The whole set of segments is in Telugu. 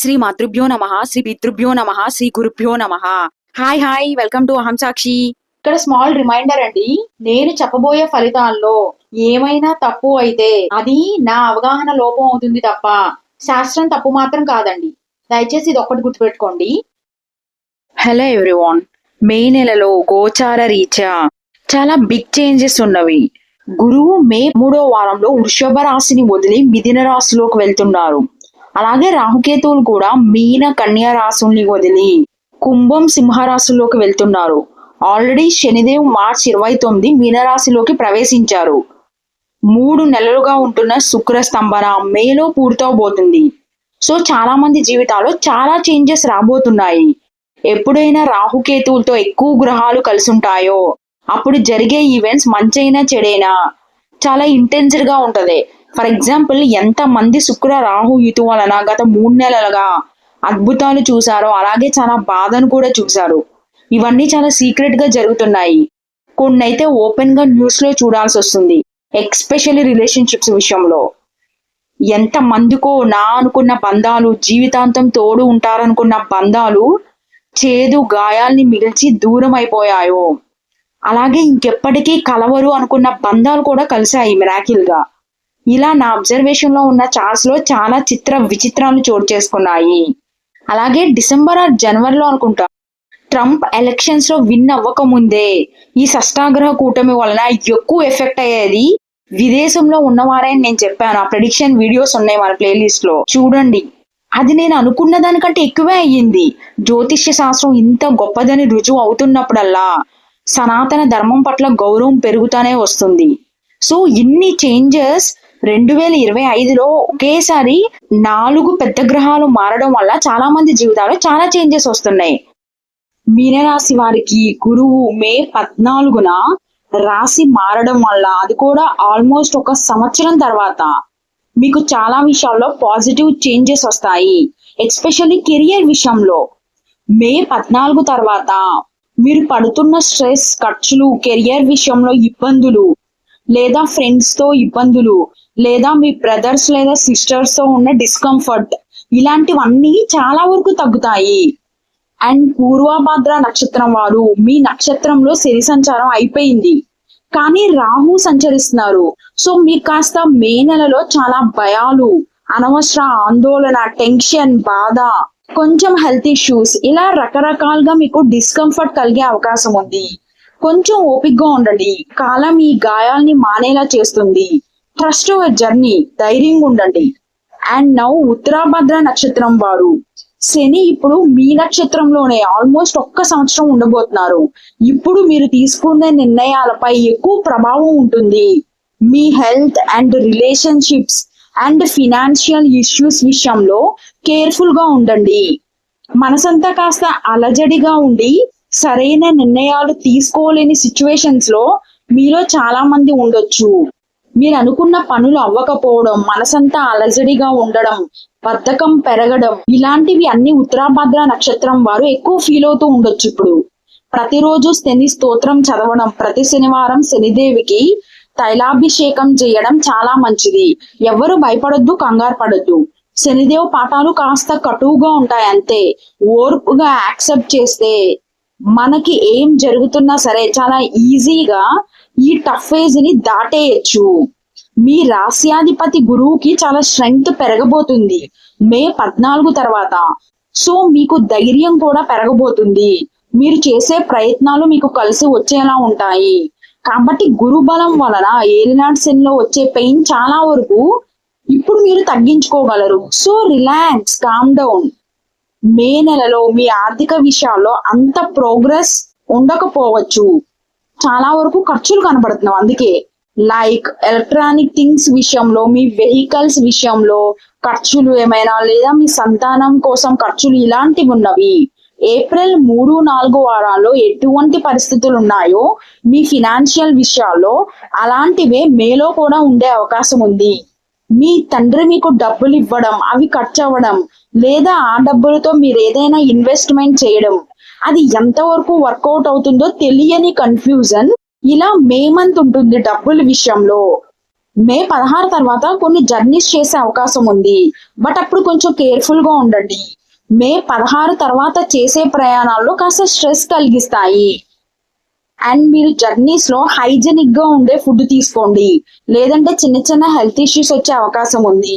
శ్రీ మాతృభ్యో నమ శ్రీ పితృభ్యో నమ శ్రీ గురుభ్యో నమ. హాయ్ హాయ్ వెల్కమ్ టు అహం సాక్షి ఇక్కడ స్మాల్ రిమైండర్ అండి నేను చెప్పబోయే ఫలితాల్లో ఏమైనా తప్పు అయితే అది నా అవగాహన లోపం అవుతుంది తప్ప శాస్త్రం తప్పు మాత్రం కాదండి. దయచేసి ఇది ఒక్కటి గుర్తుపెట్టుకోండి. హలో ఎవ్రీవాన్ మే నెలలో గోచార రీత్యా చాలా బిగ్ చేంజెస్ ఉన్నవి. గురువు మే మూడో వారంలో వృషభ రాశిని వదిలి మిథున రాశిలోకి వెళ్తున్నారు. అలాగే రాహుకేతువులు కూడా మీన కన్యా రాశుల్ని వదిలి కుంభం సింహరాశుల్లోకి వెళ్తున్నారు. ఆల్రెడీ శనిదేవ్ మార్చ్ ఇరవై తొమ్మిది మీనరాశిలోకి ప్రవేశించారు. మూడు నెలలుగా ఉంటున్న శుక్ర స్తంభన మేలో పూర్తవబోతుంది. సో చాలా మంది జీవితాల్లో చాలా చేంజెస్ రాబోతున్నాయి. ఎప్పుడైనా రాహుకేతువులతో ఎక్కువ గ్రహాలు కలిసి ఉంటాయో అప్పుడు జరిగే ఈవెంట్స్ మంచైనా చెడైనా చాలా ఇంటెన్స్డ్గా ఉంటది. ఫర్ ఎగ్జాంపుల్ ఎంత మంది శుక్ర రాహు యుతు వలన గత మూడు నెలలుగా అద్భుతాలు చూసారో అలాగే చాలా బాధను కూడా చూశారు. ఇవన్నీ చాలా సీక్రెట్గా జరుగుతున్నాయి. కొన్ని అయితే ఓపెన్గా న్యూస్లో చూడాల్సి వస్తుంది ఎక్స్పెషల్లీ రిలేషన్షిప్స్ విషయంలో. ఎంత మందికో నా అనుకున్న బంధాలు జీవితాంతం తోడు ఉంటారనుకున్న బంధాలు చేదు గాయాల్ని మిగిల్చి దూరం అయిపోయాయో. అలాగే ఇంకెప్పటికీ కలవరు అనుకున్న బంధాలు కూడా కలిశాయి మిరాకిల్గా. ఇలా నా అబ్జర్వేషన్లో ఉన్న చార్ట్స్లో చాలా చిత్ర విచిత్రాలు చోటు చేసుకున్నాయి. అలాగే డిసెంబర్ ఆర్ జనవరిలో అనుకుంటా ట్రంప్ ఎలక్షన్స్లో విన్ అవ్వక ముందే ఈ షష్టాగ్రహ కూటమి వలన ఎక్కువ ఎఫెక్ట్ అయ్యేది విదేశంలో ఉన్నవారని నేను చెప్పాను. ఆ ప్రెడిక్షన్ వీడియోస్ ఉన్నాయి మన ప్లేలిస్ట్లో. చూడండి. అది నేను అనుకున్న దానికంటే ఎక్కువే అయ్యింది. జ్యోతిష్య శాస్త్రం ఇంత గొప్పదని రుజువు అవుతున్నప్పుడల్లా సనాతన ధర్మం పట్ల గౌరవం పెరుగుతానే వస్తుంది. సో ఇన్ని చేంజెస్ రెండు వేల ఇరవై ఐదులో ఒకేసారి నాలుగు పెద్ద గ్రహాలు మారడం వల్ల చాలా మంది జీవితాల్లో చాలా చేంజెస్ వస్తున్నాయి. మీనరాశి వారికి గురువు మే పద్నాలుగున రాశి మారడం వల్ల అది కూడా ఆల్మోస్ట్ ఒక సంవత్సరం తర్వాత. మీకు చాలా విషయాల్లో పాజిటివ్ చేంజెస్ వస్తాయి. ఎస్పెషల్లీ కెరియర్ విషయంలో. మే పద్నాలుగు తర్వాత మీరు పడుతున్న స్ట్రెస్ ఖర్చులు కెరియర్ విషయంలో ఇబ్బందులు లేదా ఫ్రెండ్స్తో ఇబ్బందులు లేదా మీ బ్రదర్స్ లేదా సిస్టర్స్తో ఉన్న డిస్కంఫర్ట్ ఇలాంటివన్నీ చాలా వరకు తగ్గుతాయి. అండ్ పూర్వభద్ర నక్షత్రం వారు మీ నక్షత్రంలో శని సంచారం అయిపోయింది. కానీ రాహు సంచరిస్తున్నారు. సో మీకు కాస్త మే నెలలో చాలా భయాలు అనవసర ఆందోళన టెన్షన్ బాధ కొంచెం హెల్త్ ఇష్యూస్ ఇలా రకరకాలుగా మీకు డిస్కంఫర్ట్ కలిగే అవకాశం ఉంది. కొంచెం ఓపిక్గా ఉండండి. కాలం ఈ గాయాల్ని మానేలా చేస్తుంది. ట్రస్ట్ యువర్ జర్నీ ధైర్యంగా ఉండండి. అండ్ నౌ ఉత్తరాభద్ర నక్షత్రం వారు. శని ఇప్పుడు మీ నక్షత్రంలోనే ఆల్మోస్ట్ ఒక్క సంవత్సరం ఉండబోతున్నారు. ఇప్పుడు మీరు తీసుకునే నిర్ణయాలపై ఎక్కువ ప్రభావం ఉంటుంది. మీ health and relationships and financial issues విషయంలో కేర్ఫుల్గా ఉండండి. మనసంతా కాస్త అలజడిగా ఉండి సరైన నిర్ణయాలు తీసుకోలేని సిచ్యువేషన్స్లో మీలో చాలా మంది ఉండొచ్చు. మీరు అనుకున్న పనులు అవ్వకపోవడం మనసంతా అలజడిగా ఉండడం బద్ధకం పెరగడం ఇలాంటివి అన్ని ఉత్తరాభద్ర నక్షత్రం వారు ఎక్కువ ఫీల్ అవుతూ ఉండొచ్చు ఇప్పుడు. ప్రతిరోజు శని స్తోత్రం చదవడం ప్రతి శనివారం శనిదేవికి తైలాభిషేకం చేయడం చాలా మంచిది. ఎవరు భయపడొద్దు కంగారు పడొద్దు. శనిదేవ్ పాఠాలు కాస్త కటువుగా ఉంటాయి అంతే. ఓర్పుగా యాక్సెప్ట్ చేస్తే మనకి ఏం జరుగుతున్నా సరే చాలా ఈజీగా ఈ టఫ్ ఫేజ్ని దాటేయచ్చు. మీ రాశ్యాధిపతి గురువుకి చాలా స్ట్రెంగ్త్ పెరగబోతుంది. మే పద్నాలుగు తర్వాత. సో మీకు ధైర్యం కూడా పెరగబోతుంది. మీరు చేసే ప్రయత్నాలు మీకు కలిసి వచ్చేలా ఉంటాయి. కాబట్టి గురు బలం వలన ఏలినాట్ సెల్లో వచ్చే పెయిన్ చాలా వరకు ఇప్పుడు మీరు తగ్గించుకోగలరు. So relax calm down May నెలలో మీ ఆర్థిక విషయాల్లో అంత ప్రోగ్రెస్ ఉండకపోవచ్చు. చాలా వరకు ఖర్చులు కనబడుతున్నాం అందుకే లైక్ ఎలక్ట్రానిక్ థింగ్స్ విషయంలో మీ వెహికల్స్ విషయంలో ఖర్చులు ఏమైనా లేదా మీ సంతానం కోసం ఖర్చులు ఇలాంటివి ఉన్నవి. ఏప్రిల్ మూడు నాలుగు వారాల్లో ఎటువంటి పరిస్థితులు ఉన్నాయో మీ ఫినాన్షియల్ విషయాల్లో అలాంటివే మేలో కూడా ఉండే అవకాశం ఉంది. మీ తండ్రి మీకు డబ్బులు ఇవ్వడం అవి ఖర్చు అవ్వడం లేదా ఆ డబ్బులతో మీరు ఏదైనా ఇన్వెస్ట్మెంట్ చేయడం అది ఎంతవరకు వర్కౌట్ అవుతుందో తెలియని కన్ఫ్యూజన్ ఇలా మే మంత్ ఉంటుంది డబ్బుల విషయంలో. మే పదహారు తర్వాత కొన్ని జర్నీస్ చేసే అవకాశం ఉంది. బట్ అప్పుడు కొంచెం కేర్ఫుల్గా ఉండండి. మే పదహారు తర్వాత చేసే ప్రయాణాల్లో కాస్త స్ట్రెస్ కలిగిస్తాయి. అండ్ మీరు జర్నీస్లో హైజెనిక్గా ఉండే ఫుడ్ తీసుకోండి. లేదంటే చిన్న చిన్న హెల్త్ ఇష్యూస్ వచ్చే అవకాశం ఉంది.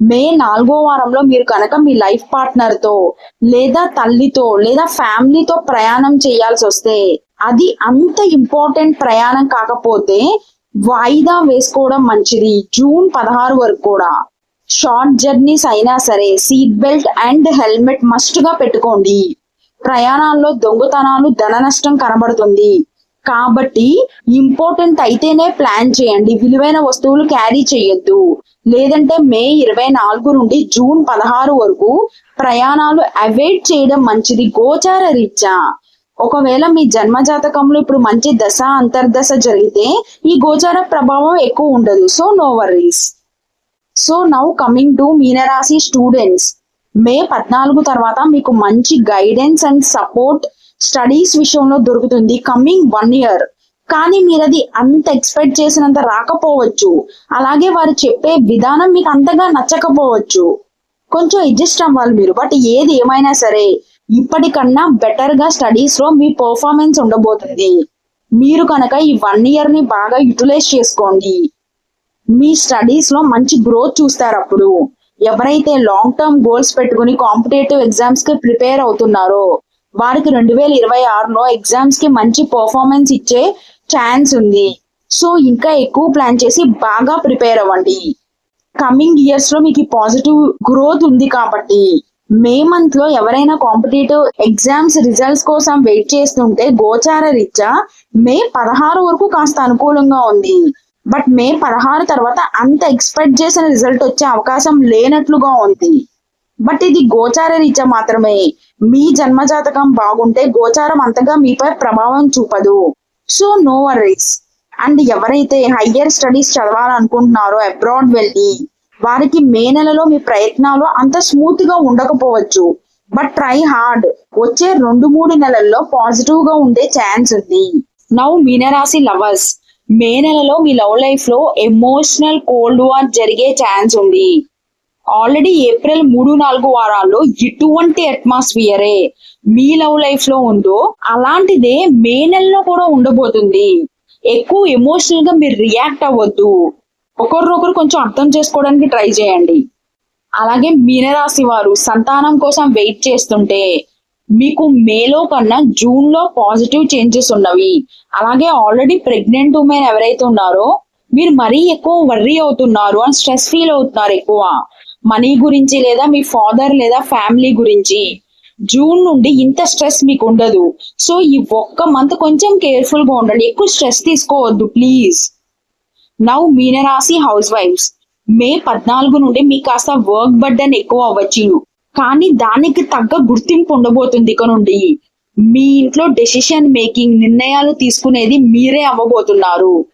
మే నాలుగో వారంలో మీరు కనుక మీ లైఫ్ పార్ట్నర్తో లేదా తల్లితో లేదా ఫ్యామిలీతో ప్రయాణం చేయాల్సి వస్తే అది అంత ఇంపార్టెంట్ ప్రయాణం కాకపోతే వాయిదా వేసుకోవడం మంచిది. జూన్ పదహారు వరకు కూడా. షార్ట్ జర్నీస్ అయినా సరే సీట్ బెల్ట్ అండ్ హెల్మెట్ మస్ట్గా పెట్టుకోండి. ప్రయాణాల్లో దొంగతనాలు ధన నష్టం కనబడుతుంది. కాబట్టి ఇంపార్టెంట్ అయితేనే ప్లాన్ చేయండి. విలువైన వస్తువులు క్యారీ చేయొద్దు. లేదంటే మే ఇరవై నాలుగు నుండి జూన్ పదహారు వరకు ప్రయాణాలు అవాయిడ్ చేయడం మంచిది గోచార రీత్యా. ఒకవేళ మీ జన్మ జాతకంలో ఇప్పుడు మంచి దశ అంతర్దశ జరిగితే ఈ గోచార ప్రభావం ఎక్కువ ఉండదు. So no worries. So now coming to మీనరాశి స్టూడెంట్స్. మే పద్నాలుగు తర్వాత మీకు మంచి గైడెన్స్ అండ్ సపోర్ట్ స్టడీస్ విషయంలో దొరుకుతుంది కమింగ్ వన్ ఇయర్. కానీ మీరు అది అంత ఎక్స్పెక్ట్ చేసినంత రాకపోవచ్చు. అలాగే వారు చెప్పే విధానం మీకు అంతగా నచ్చకపోవచ్చు. కొంచెం అడ్జస్ట్ అవ్వాలి మీరు. బట్ ఏది ఏమైనా సరే ఇప్పటికన్నా బెటర్గా స్టడీస్లో మీ పర్ఫార్మెన్స్ ఉండబోతుంది. మీరు కనుక ఈ వన్ ఇయర్ని బాగా యూటిలైజ్ చేసుకోండి. మీ స్టడీస్లో మంచి గ్రోత్ చూస్తారు అప్పుడు. ఎవరైతే లాంగ్ టర్మ్ గోల్స్ పెట్టుకుని కాంపిటేటివ్ ఎగ్జామ్స్కి ప్రిపేర్ అవుతున్నారో వారికి రెండు వేల ఇరవై ఆరులో ఎగ్జామ్స్కి మంచి పర్ఫార్మెన్స్ ఇచ్చే ఛాన్స్ ఉంది. సో ఇంకా ఎక్కువ ప్లాన్ చేసి బాగా ప్రిపేర్ అవ్వండి. కమింగ్ ఇయర్స్లో మీకు పాజిటివ్ గ్రోత్ ఉంది కాబట్టి మే మంత్లో ఎవరైనా కాంపిటేటివ్ ఎగ్జామ్స్ రిజల్ట్స్ కోసం వెయిట్ చేస్తుంటే గోచార రీత్యా మే పదహారు వరకు కాస్త అనుకూలంగా ఉంది. బట్ మే పదహారు తర్వాత అంత ఎక్స్పెక్ట్ చేసిన రిజల్ట్ వచ్చే అవకాశం లేనట్లుగా ఉంది. బట్ ఇది గోచార రీత్యా మాత్రమే. మీ జన్మజాతకం బాగుంటే గోచారం అంతగా మీపై ప్రభావం చూపదు. సో నో వరీస్ అండ్ ఎవరైతే హయ్యర్ స్టడీస్ చదవాలనుకుంటున్నారో అబ్రాడ్ వెళ్ళి వారికి మే నెలలో మీ ప్రయత్నాలు అంత స్మూత్గా ఉండకపోవచ్చు. But try hard. వచ్చే రెండు మూడు నెలల్లో పాజిటివ్గా ఉండే ఛాన్స్ ఉంది. నౌ మీనరాశి లవర్స్ మే నెలలో మీ లవ్ లైఫ్లో ఎమోషనల్ కోల్డ్ వార్ జరిగే ఛాన్స్ ఉంది. ఆల్రెడీ ఏప్రిల్ మూడు నాలుగు వారాల్లో ఎటువంటి అట్మాస్ఫియరే మీ లవ్ లైఫ్లో ఉందో అలాంటిదే మే నెలలో కూడా ఉండబోతుంది. ఎక్కువ ఎమోషనల్గా మీరు రియాక్ట్ అవ్వద్దు. ఒకరినొకరు కొంచెం అర్థం చేసుకోవడానికి ట్రై చేయండి. అలాగే మీనరాశి వారు సంతానం కోసం వెయిట్ చేస్తుంటే మీకు మేలో కన్నా జూన్లో పాజిటివ్ చేంజెస్ ఉన్నవి. అలాగే ఆల్రెడీ ప్రెగ్నెంట్ ఉమెన్ ఎవరైతే ఉన్నారో మీరు మరీ ఎక్కువ వర్రీ అవుతున్నారు అని స్ట్రెస్ ఫీల్ అవుతున్నారు ఎక్కువ. మనీ గురించి లేదా మీ ఫాదర్ లేదా ఫ్యామిలీ గురించి. జూన్ నుండి ఇంత స్ట్రెస్ మీకు ఉండదు. సో ఈ ఒక్క మంత్ కొంచెం కేర్ఫుల్గా ఉండండి. ఎక్కువ స్ట్రెస్ తీసుకోవద్దు ప్లీజ్. నౌ మీనరాశి హౌస్ వైఫ్స్ మే పద్నాలుగు నుండి మీకు కాస్త వర్క్ బర్డన్ ఎక్కువ అవ్వచ్చు కానీ దానికి తగ్గ గుర్తింపు ఉండబోతుంది ఇక నుండి. మీ ఇంట్లో డెసిషన్ మేకింగ్ నిర్ణయాలు తీసుకునేది మీరే అవ్వబోతున్నారు.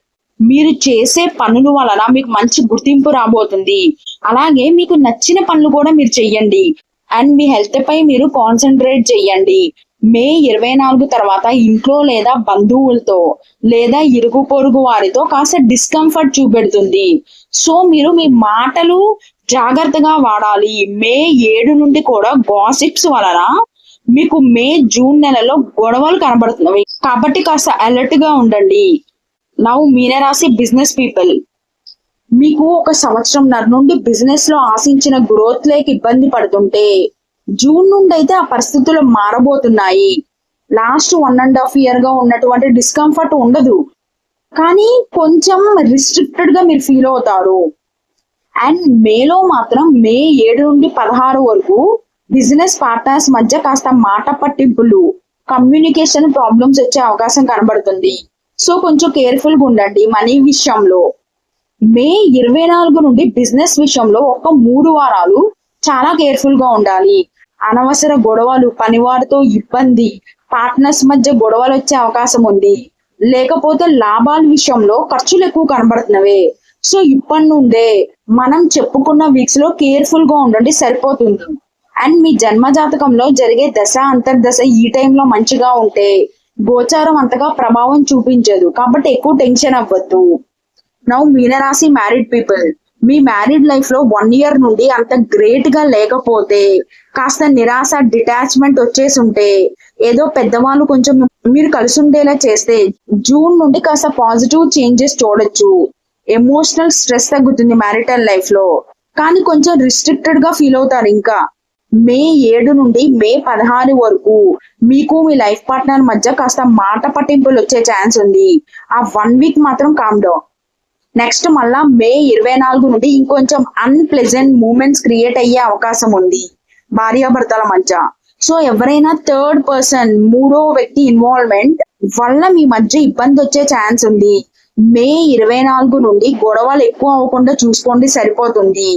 మీరు చేసే పనుల వలన మీకు మంచి గుర్తింపు రాబోతుంది. అలాగే మీకు నచ్చిన పనులు కూడా మీరు చెయ్యండి. అండ్ మీ హెల్త్ పై మీరు కాన్సన్ట్రేట్ చెయ్యండి. మే ఇరవై నాలుగు తర్వాత ఇంట్లో లేదా బంధువులతో లేదా ఇరుగు పొరుగు వారితో కాస్త డిస్కంఫర్ట్ చూపెడుతుంది. సో మీరు మీ మాటలు జాగ్రత్తగా వాడాలి. మే ఏడు నుండి కూడా గాసిప్స్ వలన మీకు మే జూన్ నెలలో గొడవలు కనబడుతున్నవి. కాబట్టి కాస్త అలర్ట్గా ఉండండి. నౌ మీనరాశి బిజినెస్ పీపుల్ మీకు ఒక సంవత్సరంన్నర నుండి బిజినెస్లో ఆశించిన గ్రోత్ లేక ఇబ్బంది పడుతుంటే జూన్ నుండి అయితే ఆ పరిస్థితులు మారబోతున్నాయి. లాస్ట్ వన్ అండ్ హాఫ్ ఇయర్గా ఉన్నటువంటి డిస్కంఫర్ట్ ఉండదు. కానీ కొంచెం రిస్ట్రిక్టెడ్గా మీరు ఫీల్ అవుతారు. అండ్ మేలో మాత్రం మే ఏడు నుండి పదహారు వరకు బిజినెస్ పార్ట్నర్స్ మధ్య కాస్త మాట పట్టింపులు కమ్యూనికేషన్ ప్రాబ్లమ్స్ వచ్చే అవకాశం కనబడుతుంది. సో కొంచెం కేర్ఫుల్గా ఉండండి మనీ విషయంలో. మే ఇరవై నాలుగు నుండి బిజినెస్ విషయంలో ఒక మూడు వారాలు చాలా కేర్ఫుల్గా ఉండాలి. అనవసర గొడవలు పనివారితో ఇబ్బంది పార్ట్నర్స్ మధ్య గొడవలు వచ్చే అవకాశం ఉంది. లేకపోతే లాభాల విషయంలో ఖర్చులు ఎక్కువ కనబడుతున్నవే. సో ఇప్పటి నుండే మనం చెప్పుకున్న వీక్స్లో కేర్ఫుల్గా ఉండండి సరిపోతుంది. అండ్ మీ జన్మ జాతకంలో జరిగే దశ అంతర్దశ ఈ టైంలో మంచిగా ఉంటే గోచారం అంతగా ప్రభావం చూపించదు. కాబట్టి ఎక్కువ టెన్షన్ అవ్వద్దు. నౌ మీనరాశి మ్యారీడ్ పీపుల్ మీ మ్యారీడ్ లైఫ్లో వన్ ఇయర్ నుండి అంత గ్రేట్గా లేకపోతే కాస్త నిరాశ డిటాచ్మెంట్ వచ్చేసి ఉంటే ఏదో పెద్దవాళ్ళు కొంచెం మీరు కలిసి ఉండేలా చేస్తే జూన్ నుండి కాస్త పాజిటివ్ చేంజెస్ చూడొచ్చు. ఎమోషనల్ స్ట్రెస్ తగ్గుతుంది మ్యారిటల్ లైఫ్లో. కానీ కొంచెం రిస్ట్రిక్టెడ్గా ఫీల్ అవుతారు ఇంకా. మే ఏడు నుండి మే పదహారు వరకు మీకు మీ లైఫ్ పార్ట్నర్ మధ్య కాస్త మాట పట్టింపులు వచ్చే ఛాన్స్ ఉంది. ఆ వన్ వీక్ మాత్రం కామ్ డౌన్ నెక్స్ట్ మళ్ళా మే ఇరవై నాలుగు నుండి ఇంకొంచెం అన్ప్లెజెంట్ మూమెంట్స్ క్రియేట్ అయ్యే అవకాశం ఉంది. భార్యాభర్తల మధ్య. సో ఎవరైనా థర్డ్ పర్సన్ మూడో వ్యక్తి ఇన్వాల్వ్మెంట్ వల్ల మీ మధ్య ఇబ్బంది వచ్చే ఛాన్స్ ఉంది. మే ఇరవై నాలుగు నుండి గొడవలు ఎక్కువ అవ్వకుండా చూసుకోండి సరిపోతుంది.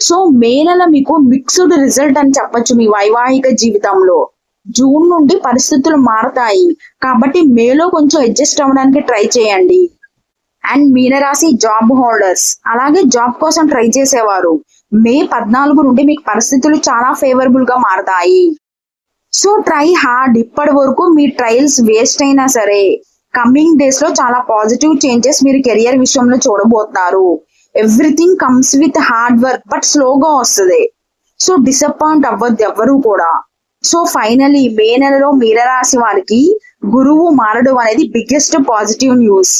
సో మే నెల మీకు మిక్స్డ్ రిజల్ట్ అని చెప్పొచ్చు మీ వైవాహిక జీవితంలో. జూన్ నుండి పరిస్థితులు మారతాయి. కాబట్టి మేలో కొంచెం అడ్జస్ట్ అవ్వడానికి ట్రై చేయండి. అండ్ మీనరాశి జాబ్ హోల్డర్స్. అలాగే జాబ్ కోసం ట్రై చేసేవారు. మే పద్నాలుగు నుండి మీకు పరిస్థితులు చాలా ఫేవరబుల్గా మారతాయి. So try hard. ఇప్పటి వరకు మీ ట్రయల్స్ వేస్ట్ అయినా సరే కమింగ్ డేస్లో చాలా పాజిటివ్ చేంజెస్ మీరు కెరియర్ విషయంలో చూడబోతున్నారు. Everything comes with hard work but స్లోగా వస్తుంది. సో డిసప్పాయింట్ అవ్వద్దు ఎవ్వరూ కూడా. సో ఫైనలీ మే నెలలో మీనరాశి వారికి గురువు మారడం అనేది బిగ్గెస్ట్ పాజిటివ్ న్యూస్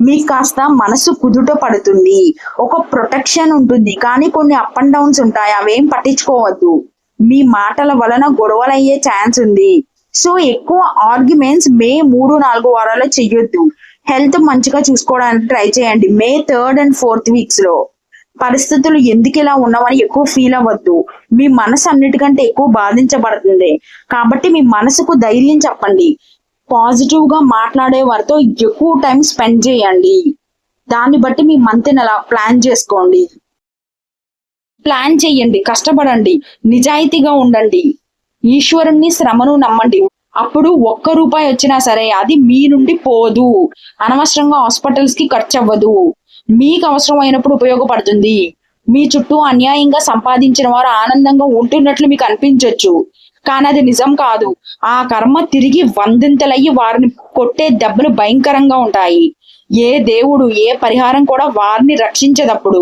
మీకు కాస్త మనసు కుదుట పడుతుంది. ఒక ప్రొటెక్షన్ ఉంటుంది. కానీ కొన్ని అప్ అండ్ డౌన్స్ ఉంటాయి. అవేం పట్టించుకోవద్దు. మీ మాటల వలన గొడవలు అయ్యే ఛాన్స్ ఉంది. సో ఎక్కువ ఆర్గ్యుమెంట్స్ మే మూడు నాలుగు వారాల్లో చెయ్యొద్దు. హెల్త్ మంచిగా చూసుకోవడానికి ట్రై చేయండి. మే థర్డ్ అండ్ ఫోర్త్ వీక్స్లో. పరిస్థితులు ఎందుకు ఇలా ఉన్నామని ఎక్కువ ఫీల్ అవ్వద్దు. మీ మనసు అన్నిటికంటే ఎక్కువ బాధించబడుతుంది. కాబట్టి మీ మనసుకు ధైర్యం చెప్పండి. పాజిటివ్గా మాట్లాడే వారితో ఎక్కువ టైం స్పెండ్ చేయండి. దాన్ని బట్టి మీ మంత్ అలా ప్లాన్ చేసుకోండి. ప్లాన్ చేయండి కష్టపడండి నిజాయితీగా ఉండండి. ఈశ్వరుణ్ణి శ్రమను నమ్మండి. అప్పుడు ఒక్క రూపాయి వచ్చినా సరే అది మీ నుండి పోదు. అనవసరంగా హాస్పిటల్స్కి ఖర్చు అవ్వదు మీకు అవసరమైనప్పుడు ఉపయోగపడుతుంది. మీ చుట్టూ అన్యాయంగా సంపాదించిన వారు ఆనందంగా ఉంటున్నట్లు మీకు అనిపించవచ్చు కానీ అది నిజం కాదు. ఆ కర్మ తిరిగి వందింతలయ్యి వారిని కొట్టే దెబ్బలు భయంకరంగా ఉంటాయి. ఏ దేవుడు ఏ పరిహారం కూడా వారిని రక్షించదప్పుడు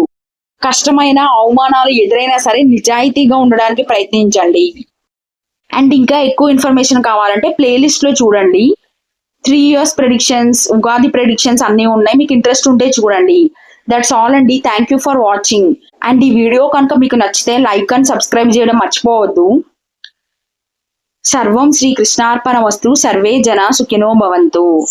కష్టమైన అవమానాలు ఎదురైనా సరే నిజాయితీగా ఉండడానికి ప్రయత్నించండి. అండ్ ఇంకా ఎక్కువ ఇన్ఫర్మేషన్ కావాలంటే ప్లేలిస్ట్లో చూడండి. Three years predictions Ugadi predictions అన్నీ ఉన్నాయి. మీకు ఇంట్రెస్ట్ ఉంటే చూడండి. దట్స్ ఆల్ అండి. Thank you for watching and ఈ వీడియో కనుక మీకు నచ్చితే లైక్ అండ్ సబ్స్క్రైబ్ చేయడం మర్చిపోవద్దు. సర్వం శ్రీ కృష్ణార్పణ వస్తు. సర్వే జన సుఖినో భవంతు.